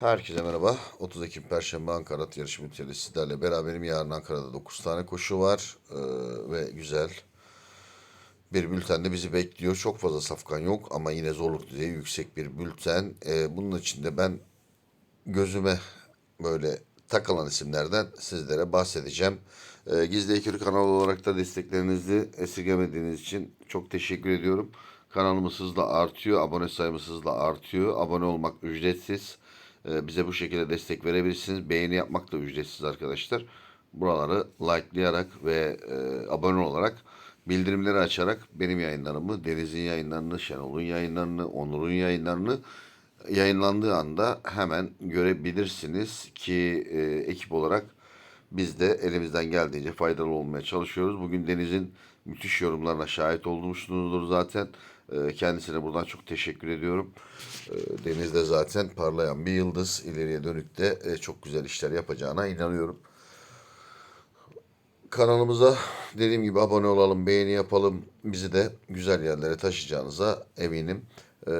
Herkese merhaba. 30 Ekim Perşembe Ankara at yarışı bülteni sizlerle beraberim. Yarın Ankara'da 9 tane koşu var ee, ve güzel bir bülten de bizi bekliyor. Çok fazla safkan yok ama yine zorluk düzeyi yüksek bir bülten. Ee, bunun içinde ben gözüme böyle takılan isimlerden sizlere bahsedeceğim. Ee, Gizli Ekürü kanalı olarak da desteklerinizi esirgemediğiniz için çok teşekkür ediyorum. Kanalımız hızla artıyor, abone sayımız hızla artıyor. Abone olmak ücretsiz. Ee, bize bu şekilde destek verebilirsiniz. Beğeni yapmak da ücretsiz arkadaşlar. Buraları likelayarak ve e, abone olarak bildirimleri açarak benim yayınlarımı, Deniz'in yayınlarını, Şenol'un yayınlarını, Onur'un yayınlarını yayınlandığı anda hemen görebilirsiniz ki e, ekip olarak biz de elimizden geldiğince faydalı olmaya çalışıyoruz. Bugün Deniz'in müthiş yorumlarına şahit olmuşsunuzdur zaten. E, kendisine buradan çok teşekkür ediyorum. E, Deniz de zaten parlayan bir yıldız. İleriye dönük de e, çok güzel işler yapacağına inanıyorum. Kanalımıza dediğim gibi abone olalım, beğeni yapalım. Bizi de güzel yerlere taşıyacağınıza eminim. Ee,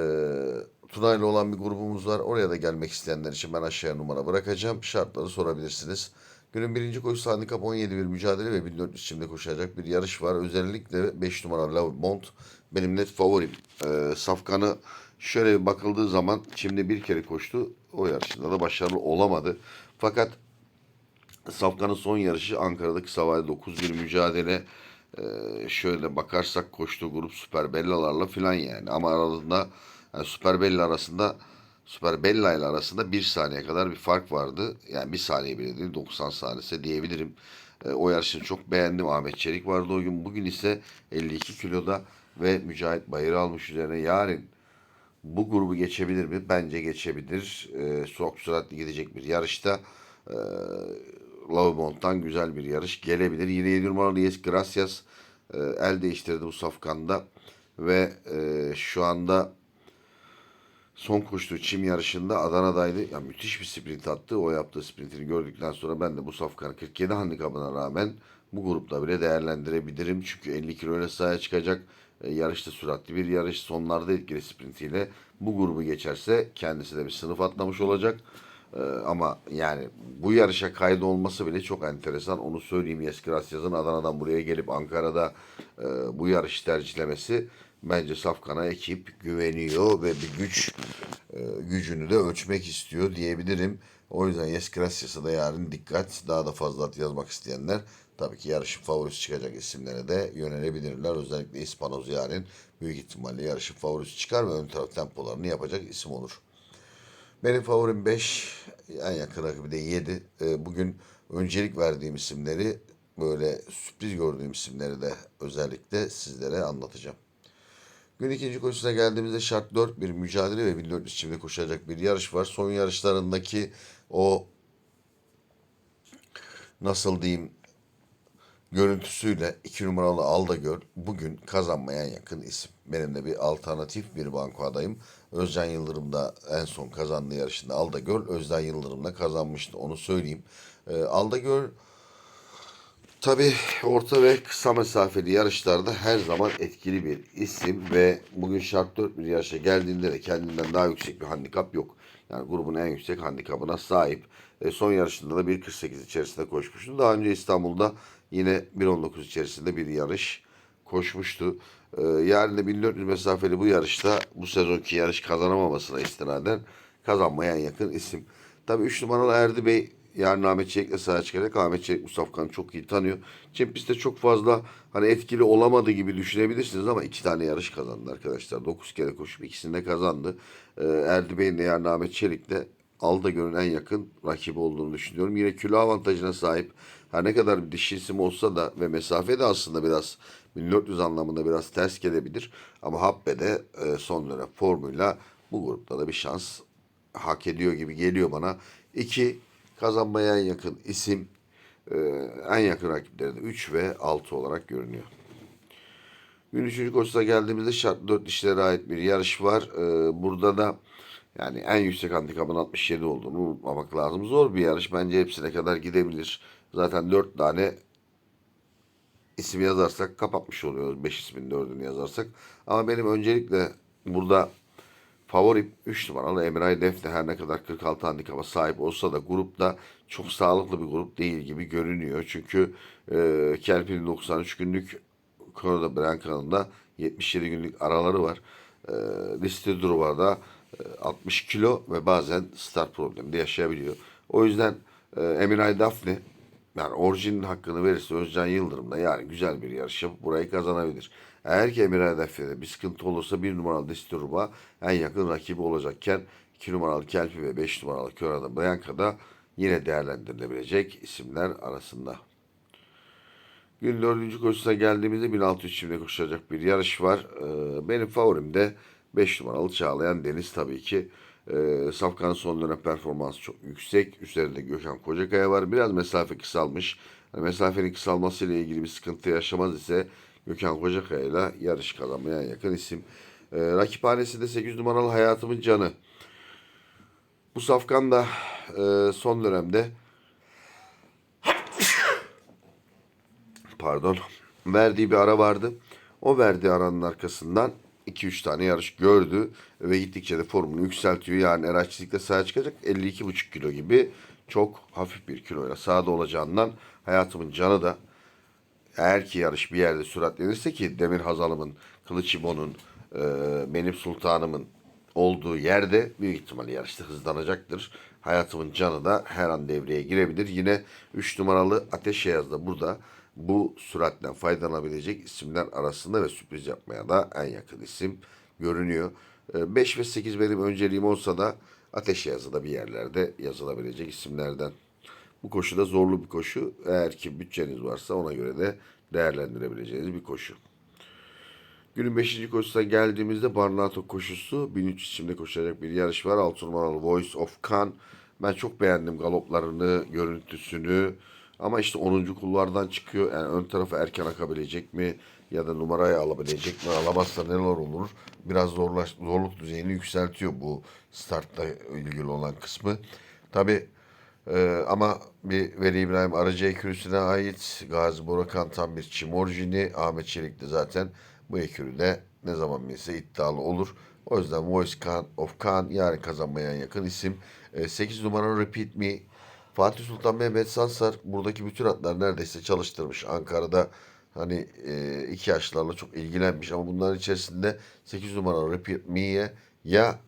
Tuna'yla olan bir grubumuz var. Oraya da gelmek isteyenler için ben aşağıya numara bırakacağım. Şartları sorabilirsiniz. Günün birinci koşusu handikap 17 bir mücadele ve 1400 çimde koşacak bir yarış var. Özellikle 5 numara Love Mont benim net favorim. Ee, Safkan'ı şöyle bakıldığı zaman çimde bir kere koştu. O yarışında da başarılı olamadı. Fakat Safkan'ın son yarışı Ankara'daki Savay 9 bir mücadele. Ee, şöyle bakarsak koştuğu grup Süper Bella'larla filan yani. Ama aralarında yani Süper Bella arasında Süper Bella ile arasında bir saniye kadar bir fark vardı. Yani bir saniye bile değil 90 saniyesi diyebilirim. Ee, o yarışını çok beğendim. Ahmet Çelik vardı o gün. Bugün ise 52 kiloda ve Mücahit Bayır almış üzerine. Yarın bu grubu geçebilir mi? Bence geçebilir. Ee, çok süratli gidecek bir yarışta. Ee, Laumont'tan güzel bir yarış gelebilir. Yine 7 numaralı Yes Gracias e, el değiştirdi bu safkanda. Ve e, şu anda son koştuğu çim yarışında Adana'daydı. Ya müthiş bir sprint attı. O yaptığı sprintini gördükten sonra ben de bu safkanın 47 handikapına rağmen bu grupta bile değerlendirebilirim. Çünkü 50 kilo ile sahaya çıkacak. E, yarışta süratli bir yarış. Sonlarda etkili sprintiyle bu grubu geçerse kendisi de bir sınıf atlamış olacak. Ee, ama yani bu yarışa kaydı olması bile çok enteresan. Onu söyleyeyim. Yes Gracias'ın Adana'dan buraya gelip Ankara'da e, bu yarışı tercihlemesi bence Safkan'a ekip güveniyor ve bir güç e, gücünü de ölçmek istiyor diyebilirim. O yüzden Yes Gracias'a da yarın dikkat. Daha da fazla at yazmak isteyenler tabii ki yarışın favorisi çıkacak isimlere de yönelebilirler. Özellikle İspanoz yarın büyük ihtimalle yarışın favorisi çıkar ve ön taraf tempolarını yapacak isim olur. Benim favorim 5, en yakın rakibi de 7. Bugün öncelik verdiğim isimleri böyle sürpriz gördüğüm isimleri de özellikle sizlere anlatacağım. Gün ikinci koşusuna geldiğimizde şart 4 bir mücadele ve 1400 çimde koşacak bir yarış var. Son yarışlarındaki o nasıl diyeyim görüntüsüyle 2 numaralı Aldagöl bugün kazanmaya yakın isim. Benim de bir alternatif bir banko adayım. Özcan Yıldırım da en son kazandığı yarışında Aldagöl Özcan Yıldırım'la kazanmıştı onu söyleyeyim. Ee, Aldagöl tabi orta ve kısa mesafeli yarışlarda her zaman etkili bir isim ve bugün şart 4 bir yarışa geldiğinde de kendinden daha yüksek bir handikap yok. Yani grubun en yüksek handikapına sahip. E, son yarışında da 1.48 içerisinde koşmuştu. Daha önce İstanbul'da yine 1.19 içerisinde bir yarış koşmuştu. E, yarın da 1400 mesafeli bu yarışta bu sezonki yarış kazanamamasına istinaden kazanmaya yakın isim. Tabii 3 numaralı Erdi Bey yarın Ahmet Çelik'le sahaya çıkacak. Ahmet Çelik Mustafa Kan'ı çok iyi tanıyor. Çempis'te çok fazla hani etkili olamadı gibi düşünebilirsiniz ama iki tane yarış kazandı arkadaşlar. 9 kere koşup ikisini de kazandı. Ee, Erdi Bey'in de yarın Ahmet Çelik'le Alda görün en yakın rakibi olduğunu düşünüyorum. Yine kilo avantajına sahip. Her ne kadar bir dişi isim olsa da ve mesafe de aslında biraz 1400 anlamında biraz ters gelebilir. Ama Habbe'de e, son dönem formuyla bu grupta da bir şans hak ediyor gibi geliyor bana. İki kazanmaya en yakın isim e, en yakın rakipleri de 3 ve 6 olarak görünüyor. Gün 3. koşuda geldiğimizde şart 4 dişlere ait bir yarış var. E, burada da yani en yüksek handikapın 67 olduğunu unutmamak lazım. Zor bir yarış. Bence hepsine kadar gidebilir. Zaten 4 tane isim yazarsak kapatmış oluyoruz. 5 ismin 4'ünü yazarsak. Ama benim öncelikle burada Favorim 3 numaralı Emray Defne her ne kadar 46 handikapa sahip olsa da grupta çok sağlıklı bir grup değil gibi görünüyor. Çünkü e, Kelpi'nin 93 günlük Konuda Branka'nın 77 günlük araları var. E, Liste Duruva'da e, 60 kilo ve bazen start problemi de yaşayabiliyor. O yüzden e, Emiray Dafne yani orijinin hakkını verirse Özcan Yıldırım da yani güzel bir yarış yapıp burayı kazanabilir. Eğer ki Emir Hedef'te bir sıkıntı olursa bir numaralı Desturba en yakın rakibi olacakken 2 numaralı Kelpi ve 5 numaralı Körada Bianca da yine değerlendirilebilecek isimler arasında. Gün dördüncü koşusuna geldiğimizde 1600 çimde koşacak bir yarış var. Ee, benim favorim de 5 numaralı Çağlayan Deniz tabii ki. Ee, Safkan'ın son dönem performansı çok yüksek. Üzerinde Gökhan Kocakaya var. Biraz mesafe kısalmış. Yani mesafenin kısalmasıyla ilgili bir sıkıntı yaşamaz ise Gökhan Kocakaya ile yarış kazanmaya yakın isim. Ee, rakiphanesi de 8 numaralı Hayatımın Canı. Bu Safkan da e, son dönemde pardon verdiği bir ara vardı. O verdiği aranın arkasından 2-3 tane yarış gördü ve gittikçe de formunu yükseltiyor. Yani Eraççılık'ta sahaya çıkacak 52,5 kilo gibi çok hafif bir kiloyla sahada olacağından hayatımın canı da eğer ki yarış bir yerde süratlenirse ki Demir Hazal'ımın, Kılıç İbo'nun, e, benim sultanımın olduğu yerde büyük ihtimalle yarışta hızlanacaktır. Hayatımın canı da her an devreye girebilir. Yine 3 numaralı Ateş Yayaz da burada bu süratten faydalanabilecek isimler arasında ve sürpriz yapmaya da en yakın isim görünüyor. 5 ve 8 benim önceliğim olsa da Ateş Yayazı da bir yerlerde yazılabilecek isimlerden. Bu koşu da zorlu bir koşu. Eğer ki bütçeniz varsa ona göre de değerlendirebileceğiniz bir koşu. Günün 5. koşusuna geldiğimizde Barnato koşusu 1300 çimde koşacak bir yarış var. 6 numaralı Voice of Kan. Ben çok beğendim galoplarını, görüntüsünü. Ama işte 10. kulvardan çıkıyor. Yani ön tarafı erken akabilecek mi? Ya da numarayı alabilecek mi? Alamazsa neler olur? Biraz zorlaş, zorluk düzeyini yükseltiyor bu startla ilgili olan kısmı. Tabii ee, ama bir Veli İbrahim Arıcı ekürüsüne ait Gazi Borakan tam bir çim orijini. Ahmet Çelik de zaten bu ekürü ne zaman bilse iddialı olur. O yüzden Voice Khan of Khan yarın kazanmaya yakın isim. Ee, 8 numara Repeat Me. Fatih Sultan Mehmet Sansar buradaki bütün atlar neredeyse çalıştırmış. Ankara'da hani e, iki yaşlarla çok ilgilenmiş ama bunların içerisinde 8 numara Repeat Me'ye ya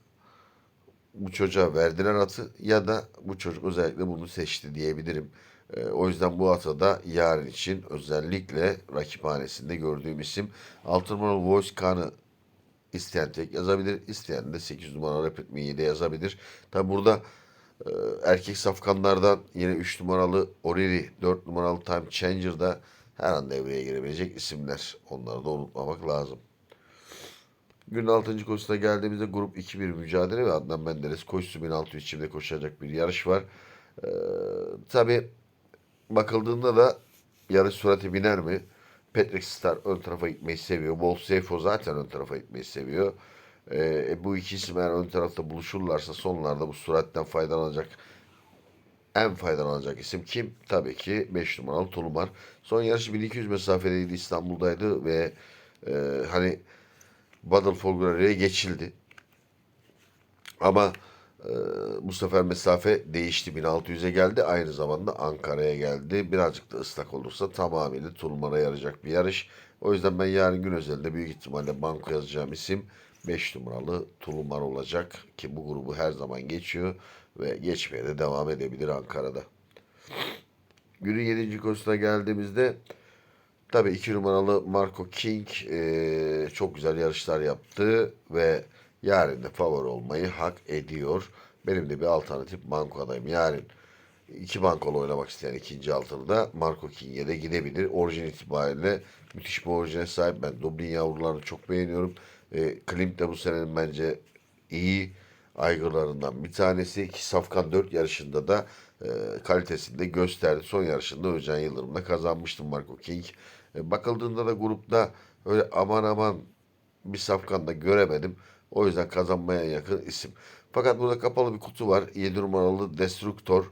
bu çocuğa verdiler atı ya da bu çocuk özellikle bunu seçti diyebilirim. Ee, o yüzden bu atı da yarın için özellikle rakiphanesinde gördüğüm isim. 6 numaralı Voice Khan'ı isteyen tek yazabilir. isteyen de 8 numara Rapid Me'yi yazabilir. Tabi burada e, erkek safkanlardan yine 3 numaralı Oriri, 4 numaralı Time Changer'da her an devreye girebilecek isimler. Onları da unutmamak lazım. Günün 6. koşusuna geldiğimizde grup 2-1 mücadele ve Adnan Menderes koşusu 1600 içinde koşacak bir yarış var. Ee, Tabi bakıldığında da yarış sürati biner mi? Patrick Star ön tarafa gitmeyi seviyor. Wolf Seyfo zaten ön tarafa gitmeyi seviyor. Ee, bu iki isim eğer ön tarafta buluşurlarsa sonlarda bu süratten faydalanacak en faydalanacak isim kim? Tabii ki 5 numaralı Tulumar. Son yarış 1200 mesafedeydi İstanbul'daydı ve e, hani Battle for Glory'e geçildi. Ama e, bu sefer mesafe değişti. 1600'e geldi. Aynı zamanda Ankara'ya geldi. Birazcık da ıslak olursa tamamıyla Tulmar'a yarayacak bir yarış. O yüzden ben yarın gün özelinde büyük ihtimalle banko yazacağım isim 5 numaralı Tulumar olacak. Ki bu grubu her zaman geçiyor ve geçmeye de devam edebilir Ankara'da. Günün 7. koşusuna geldiğimizde Tabii iki numaralı Marco King e, çok güzel yarışlar yaptı ve yarın da favori olmayı hak ediyor. Benim de bir alternatif banko adayım. Yarın iki bankolu oynamak isteyen ikinci altılı da Marco King'e de gidebilir. Orijin itibariyle müthiş bir orijine sahip. Ben Dublin yavrularını çok beğeniyorum. E, Klimt de bu senenin bence iyi aygırlarından bir tanesi. Ki Safkan 4 yarışında da e, kalitesini de gösterdi. Son yarışında Özcan Yıldırım'la kazanmıştım Marco King. E, bakıldığında da grupta öyle aman aman bir safkan da göremedim. O yüzden kazanmaya yakın isim. Fakat burada kapalı bir kutu var. 7 numaralı Destructor.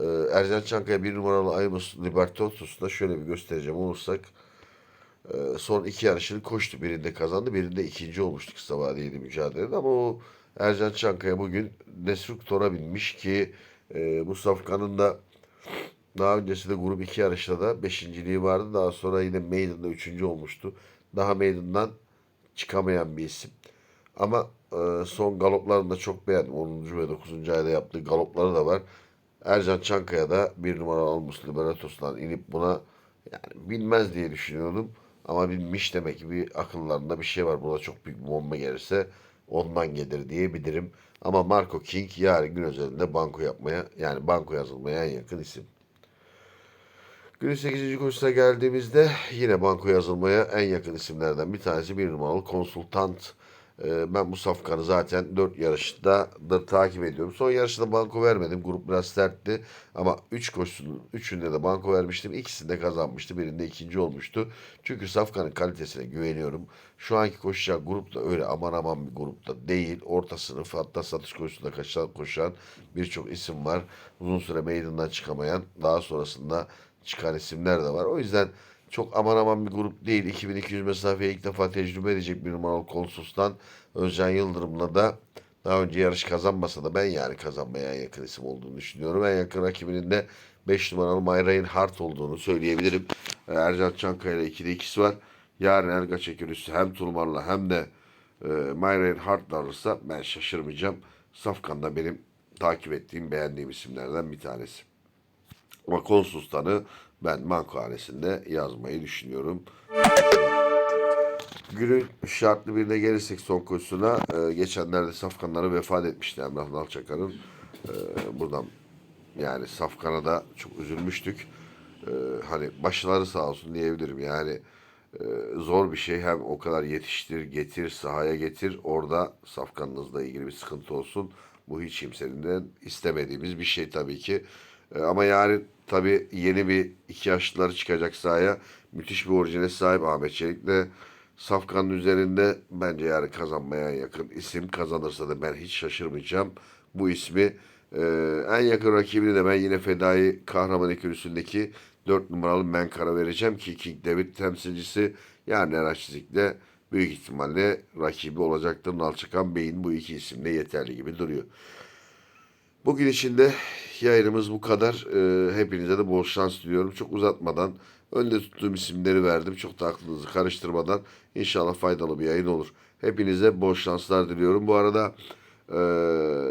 E, Ercan Çankaya 1 numaralı Aymus Libertatus'ta şöyle bir göstereceğim olursak. E, son iki yarışını koştu. Birinde kazandı. Birinde ikinci olmuştu kısa vadeli mücadelede. Ama o Ercan Çankaya bugün Destruktor'a binmiş ki e, bu safkanın da daha öncesinde grup 2 yarışta da beşinciliği vardı. Daha sonra yine Maiden'da üçüncü olmuştu. Daha Maiden'dan çıkamayan bir isim. Ama e, son galoplarını da çok beğendim. 10. ve 9. ayda yaptığı galopları da var. Ercan Çankaya da bir numara almış Liberatos'tan inip buna yani bilmez diye düşünüyordum. Ama bilmiş demek ki bir akıllarında bir şey var. Burada çok büyük bir bomba gelirse ondan gelir diyebilirim. Ama Marco King yarın gün özelinde banko yapmaya yani banko yazılmaya en yakın isim. Günün 8. koşusuna geldiğimizde yine banko yazılmaya en yakın isimlerden bir tanesi bir numaralı konsultant. Ee, ben bu safkanı zaten 4 yarışta da takip ediyorum. Son yarışta banko vermedim. Grup biraz sertti. Ama 3 koşusunun 3'ünde de banko vermiştim. İkisinde kazanmıştı. Birinde ikinci olmuştu. Çünkü safkanın kalitesine güveniyorum. Şu anki koşacağı grup da öyle aman aman bir grupta değil. Orta sınıf hatta satış koşusunda koşan, koşan birçok isim var. Uzun süre meydandan çıkamayan daha sonrasında çıkan isimler de var. O yüzden çok aman aman bir grup değil. 2200 mesafeye ilk defa tecrübe edecek bir numaralı konsustan Özcan Yıldırım'la da daha önce yarış kazanmasa da ben yani kazanmaya en yakın isim olduğunu düşünüyorum. En yakın rakibinin de 5 numaralı Mayray'ın Hart olduğunu söyleyebilirim. Ee, Ercan Çankaya ile 2'de 2'si var. Yarın Ergaç Ekürüsü hem Tulmar'la hem de e, Mayray'ın Hart'la alırsa ben şaşırmayacağım. Safkan da benim takip ettiğim, beğendiğim isimlerden bir tanesi. Ama Konsulstan'ı ben Manko hanesinde yazmayı düşünüyorum. Günün şartlı birine gelirsek son koşusuna e, geçenlerde Safkanları vefat etmişti Emrah Nalçakar'ın. E, buradan yani Safkan'a da çok üzülmüştük. E, hani başları sağ olsun diyebilirim yani. e, zor bir şey hem o kadar yetiştir, getir, sahaya getir. Orada Safkan'ınızla ilgili bir sıkıntı olsun. Bu hiç kimsenin istemediğimiz bir şey tabii ki. E, ama yarın tabii yeni bir iki yaşlıları çıkacak sahaya. Müthiş bir orijine sahip Ahmet Çelik'le Safkan'ın üzerinde bence yarın kazanmaya yakın isim. Kazanırsa da ben hiç şaşırmayacağım. Bu ismi e, en yakın rakibini de ben yine Fedai Kahraman ikilüsündeki 4 numaralı Menkara vereceğim ki King David temsilcisi yani Eraçizik'te büyük ihtimalle rakibi olacaktır. Nalçıkan Bey'in bu iki isimle yeterli gibi duruyor. Bugün için de yayınımız bu kadar. Ee, hepinize de bol şans diliyorum. Çok uzatmadan önde tuttuğum isimleri verdim. Çok da aklınızı karıştırmadan inşallah faydalı bir yayın olur. Hepinize bol şanslar diliyorum. Bu arada e,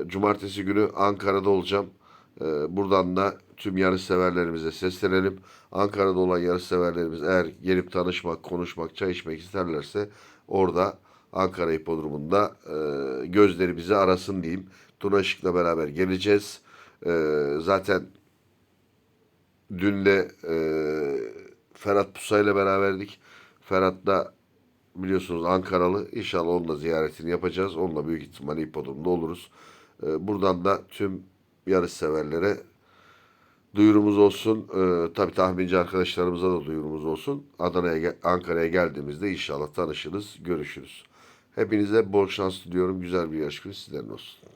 cumartesi günü Ankara'da olacağım. E, buradan da tüm yarış severlerimize seslenelim. Ankara'da olan yarış severlerimiz eğer gelip tanışmak, konuşmak, çay içmek isterlerse orada Ankara Hipodromu'nda e, gözleri bizi arasın diyeyim. Tuna Işık'la beraber geleceğiz. E, zaten dün de e, Ferhat Pusa ile beraberdik. Ferhat da biliyorsunuz Ankaralı. İnşallah onunla ziyaretini yapacağız. Onunla büyük ihtimalle hipodromda oluruz. E, buradan da tüm yarış severlere duyurumuz olsun. Ee, tabii tahminci arkadaşlarımıza da duyurumuz olsun. Adana'ya, Ankara'ya geldiğimizde inşallah tanışırız, görüşürüz. Hepinize bol şans diliyorum. Güzel bir yarış günü sizlerin olsun.